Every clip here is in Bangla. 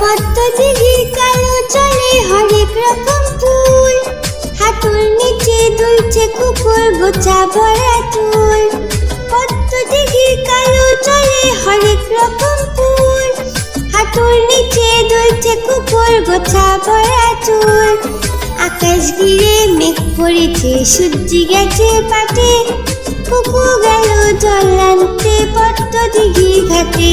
পদ্ম দিঘির কালো চলে হরেক রকম নিচে দুলছে কুকুর, গোছা ভরা চুল। পদ্ম দিঘির কালো চলে হরেক রকম ফুল। নিচে দুলছে কুকুর, গোছা ভরা চুল। আকাশ ঘিরে মেঘ পড়েছে সূর্যি গেছে পাটে। কুকু গেল জল আনতে, পদ্ম দিঘির ঘাটে।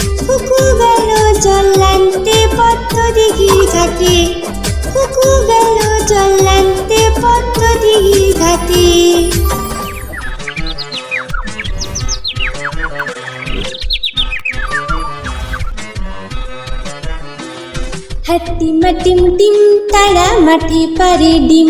কুকু গেল জল আনতে পদ্ম দিঘির ঘাটে। কুকু গেল জল আনতে পদ্ম দিঘির ঘাটে। হাতি মাটিম টিম তারা মাটি পারে ডিম।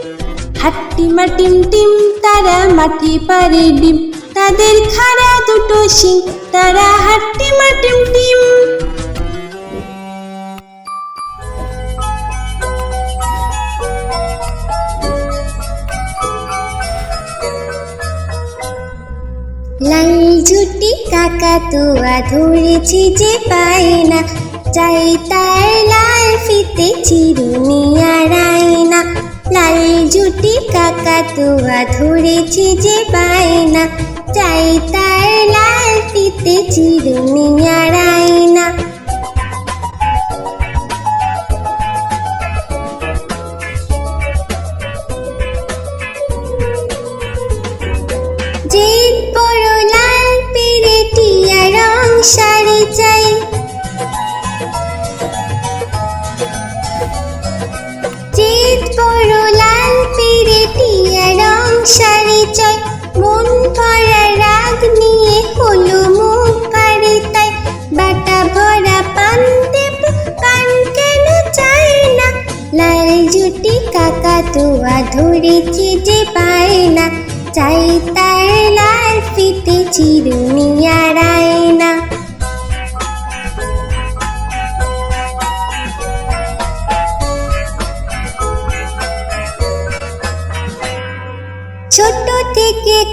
হাট্টি মাটিম টিম, তারা মাঠে পারে ডিম। তাদের খাড়া দুটো শিং, তারা হাট্টি মাটিম টিম লাল ঝুটি কাকা তুয়া ধরেছি যে পায় না। চাই তার লাল ফিতে চিরুনি আর আয়না লাল জুটি কাকাতুয়া ধরেছে যে বায়না চাই তার লাল পিতে চিরুনি আড়ায় আয়না ভরা রাগ নিয়ে হলো মুখ পারে তাই বাটা ভরা পান দেব। পান কেন চাই না? লাল যে পায় না চাই তার লাল ফিতে চিরুনি আড়ায় আয়না।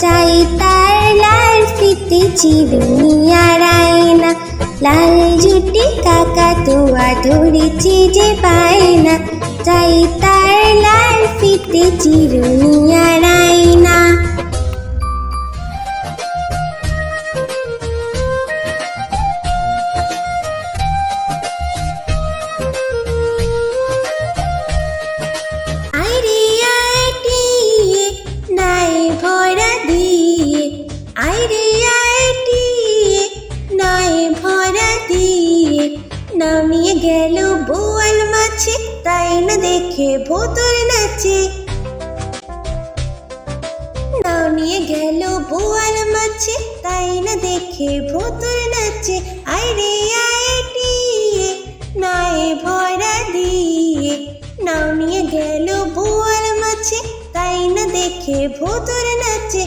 চাই তার লাল ফিতে চিরুনিয়ার আয়না। লাল জুটি কাকা তোয়া ধরেছি যে পায় না। মাছে তাই না দেখে ভোতর নাচে। আইরে আইটিয়ে নায়ে ভরা দিয়ে। নিয়ে গেল বোয়াল মাছে তাই না দেখে ভোতর নাচে।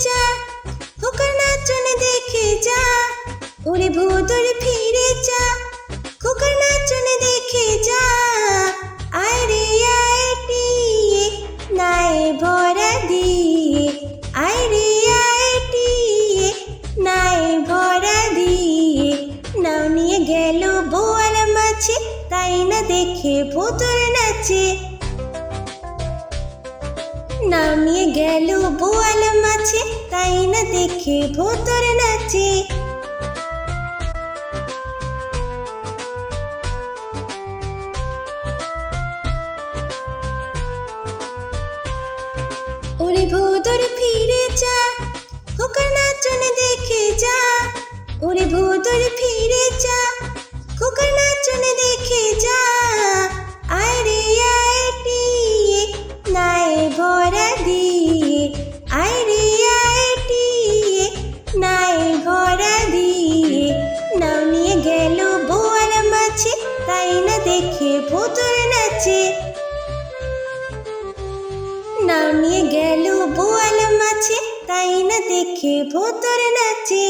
যা খোকার নাচন দেখে যা। ওরে ভূতর ফিরে ভোতর নাচে। ওরে ভোতর ফিরে যা, খোকার নাচন দেখে যা। ওরে ভোতর ফিরে যা, খোকার নাচন দেখে যা। আয় রে, আয় টিয়ে নাই ভরা দিয়ে। নামিয়ে গেল বোয়াল মাছে, তাই না দেখে ভোতর নাচে।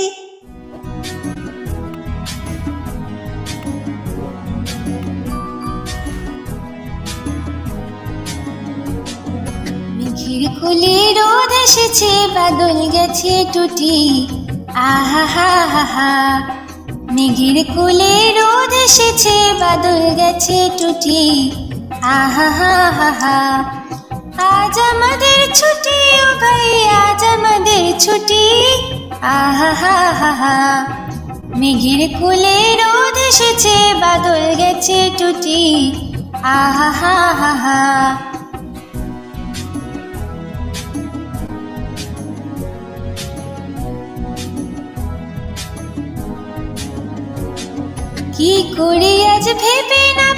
মেঘের কোলে রোদ এসেছে বাদল গেছে টুটি। আহা, হা হা হা। মেঘের কোলে রোদ এসেছে বাদল গেছে টুটি। আহা হা। আজ আমাদের ছুটি ও ভাই, আজ আমাদের ছুটি। আহা, হা হা হা। মেঘের কোলে রোদ এসেছে, বাদল গেছে টুটি। আহা, হা কি করি আজ ভেবে না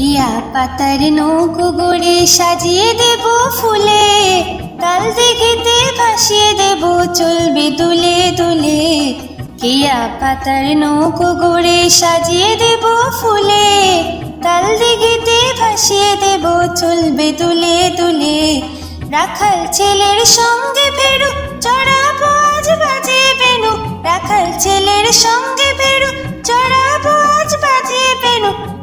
হা পাতার নৌকো গড়ে সাজিয়ে দেব ফুলে। তাল দেখিতে ভাসিয়ে দেব, চলবে দুলে দুলে। কিয়া পাতার নৌকো গড়ে সাজিয়ে দেব ফুলে। তাল দিঘিতে ভাসিয়ে দেব, চলবে দুলে দুলে। রাখাল ছেলের সঙ্গে ফেরু চড়া আজ বাজে বেনু। রাখাল ছেলের সঙ্গে ফেরু চড়া আজ বাজে বেনু।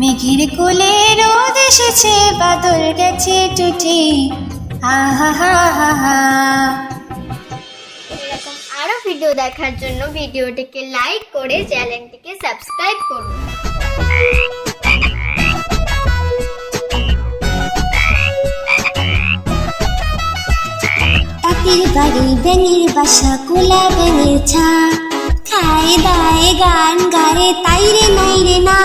মেঘের কোলে রোদ এসেছে বাদল গেছে টুটি আহা হা হা হা। এরকম আরও ভিডিও দেখার জন্য ভিডিওটিকে লাইক করে চ্যানেলটিকে সাবস্ক্রাইব করুন। তাঁতির বাড়ি ব্যাঙের বাসা কোলা ব্যাঙের ছা। খায় দায় গান গায়ে তাই রে নাই রে না।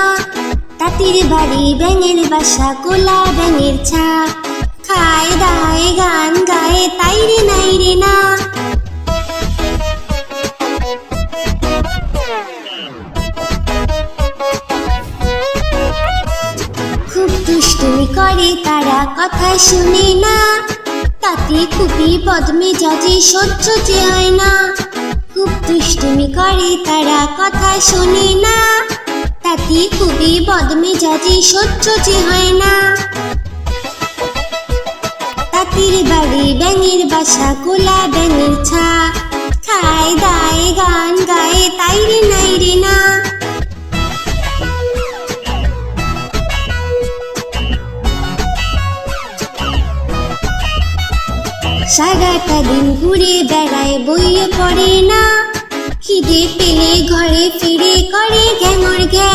তাঁতির বাড়ি ব্যাঙের বাসা, কোলা ব্যাঙের ছা। খায়, দায়, গান গায়ে, তাই রে, নাই রে, না। খুব দুষ্টুমি করে তারা কথা শুনে না। তাতে খুবই বদমে যাজে সহ্য যে হয় না। খুব দুষ্টুমি করে তারা কথা শোনে না। তাতে খুবই বদমে যাজে সহ্য যে হয় না। তাঁতির বাড়ি ব্যাঙের বাসা, কোলা ব্যাঙের ছা। খায়, দায়, গান গায়ে, তাই রে, নাই রে, না। সারাটা দিন ঘুরে বেড়ায়, বইয়ে পড়ে না। খিদে পেলে ঘরে ফিরে করে গ্যামর গ্যা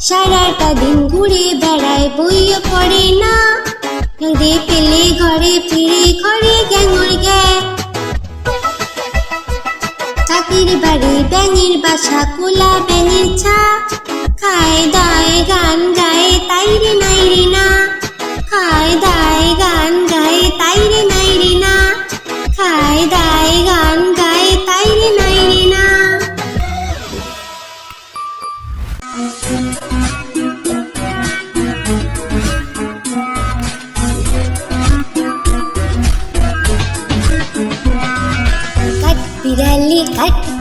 সারাটা দিন ঘুরে বেড়ায় বইয়ে পড়ে না। খিদে পেলে ঘরে ফিরে করে গ্যামর গ্যা চাকির বাড়ি ব্যাঙের বাসা, কোলা ব্যাঙের ছা। খায়, দায়, গান গায়ে, তাই রে, নাই রে, না।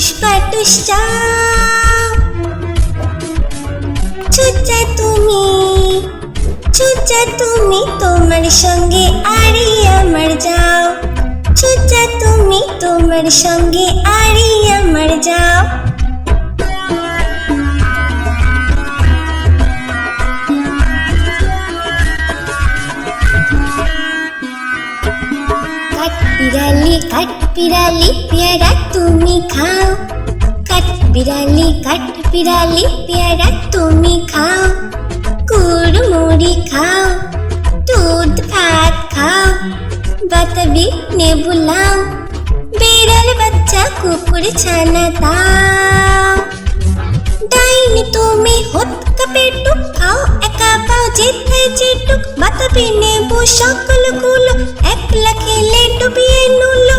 চাও চুচা তুমি চুচা তুমি তোমার সঙ্গে আরি আমার যাও। চুচা তুমি তোমার সঙ্গে আরি আমার যাও। কাঠ বিড়ালি কাঠ বিড়ালি পেয়ারা তুমি খাও। কাঠ বিড়ালি কাঠ বিড়ালি পেয়ারা তুমি খাও। কুড়মুড়ি খাও, দুধ, ভাত খাও। বাতাবি, নেবু লাও। বিড়াল, বাচ্চা, কুকুর, ছানা দাও। ডাইনি, তুমি হত কাপেটুক খাও, একা পাও, যেথায় যেটুক। বাতাবি, নেবু সকলগুলো একলা খেলে ডুবিয়ে নুলো।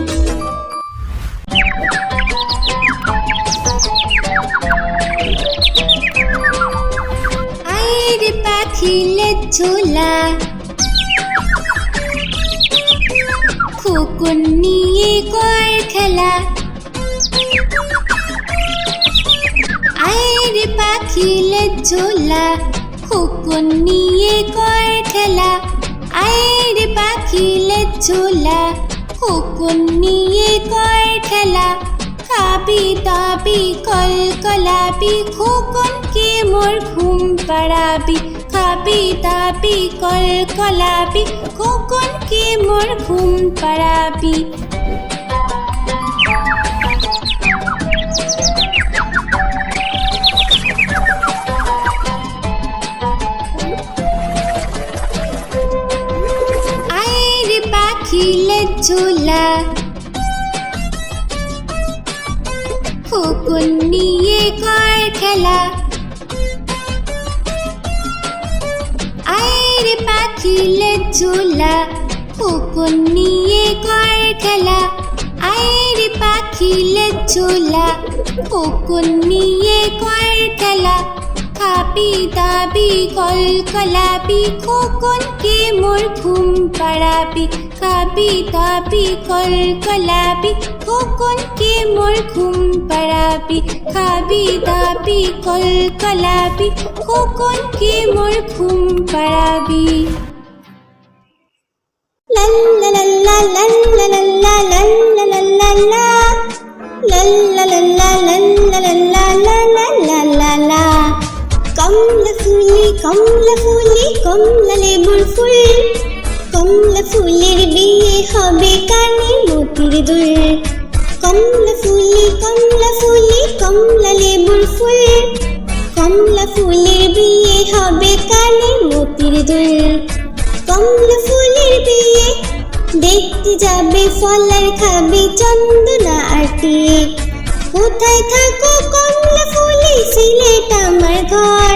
ঝোলা খোকন নিয়ে কর খেলা। আয়ের পাখিলে ঝোলা খোকন নিয়ে কর খেলা। আয়ের পাখিলে ঝোলা খোকন নিয়ে কর খেলা। খাবি দাবি কল কলাবি খোকন কে মোর ঘুম পাড়াবি। কাপি তাপি কল কলাপি খোকনকে মোর ঘুম পাড়াবি? খিলে নিয়ে কার খেলা? পাখিলে ঝোলা খোকন নিয়ে কর খেলা। আয়ের পাখিলে ঝোলা খোকন নিয়ে কর খেলা। খাবি দাবি কল কলাবি খোকন কে মোর ঘুম পাড়াবি। খাবি দাবি কল কলাবি খোকন কে মোর ঘুম পাড়াবি। খাবি দাবি কল কলাবি খোকন কে মোর ঘুম পাড়াবি। কমলা ফুলি কমলা ফুলি কমলা লেবুর ফুল কমলা ফুলের বিয়ে হবে কানে মতির দুল কমলা ফুলি কমলা ফুলি কমলা লেবুর ফুল কমলা ফুলের বিয়ে হবে কানে মতির দুল কমলা বিয়ে দেখতে যাবে ফলার খাবে চন্দনা আটিয়ে কোথায় থাকো কমলা ফুলি, সিলেট আমার ঘর।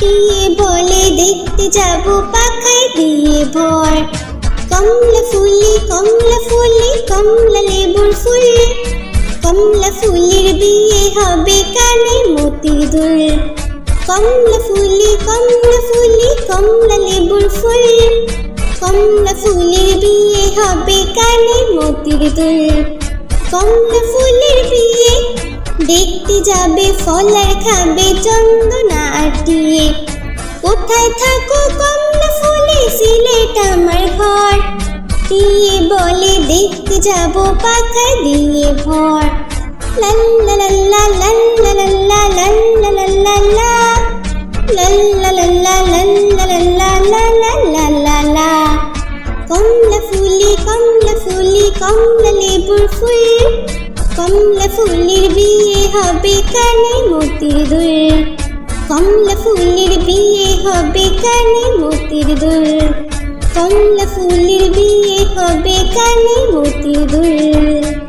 দিয়ে বলে দেখতে যাব পাখায় দিয়ে ভর। কমলা ফুলি কমলা ফুলি, কমলা লেবুর ফুল। কমলা ফুলের বিয়ে হবে কানে মতির দুল। কমলা ফুলি কমলা ফুলি, কমলা লেবুর ফুল। কমলা ফুলের বিয়ে হবে কানে মতির দুল কমলা ফুলের বিয়ে দেখতে যাবে ফলার খাবে চন্দনা আটিয়ে কোথায় থাকো কমলা ফুলে সিলেট আমার ঘর দিয়ে বলে দেখতে যাব পাখা দিয়ে ভর লাল্লা লাল্লা লাল্লা লাল্লা লাল্লা লাল্লা লা লাল্লা লাল্লা লাল্লা লাল্লা লাল্লা লাল্লা লা কমলা ফুলি কমলা ফুলি কমলা লেবুর ফুল কমলা ফুলের বিয়ে হবে কানে মতির দুল কমলা ফুলের বিয়ে হবে কানে মতির দুল কমলা ফুলের বিয়ে হবে কানে মতির দুল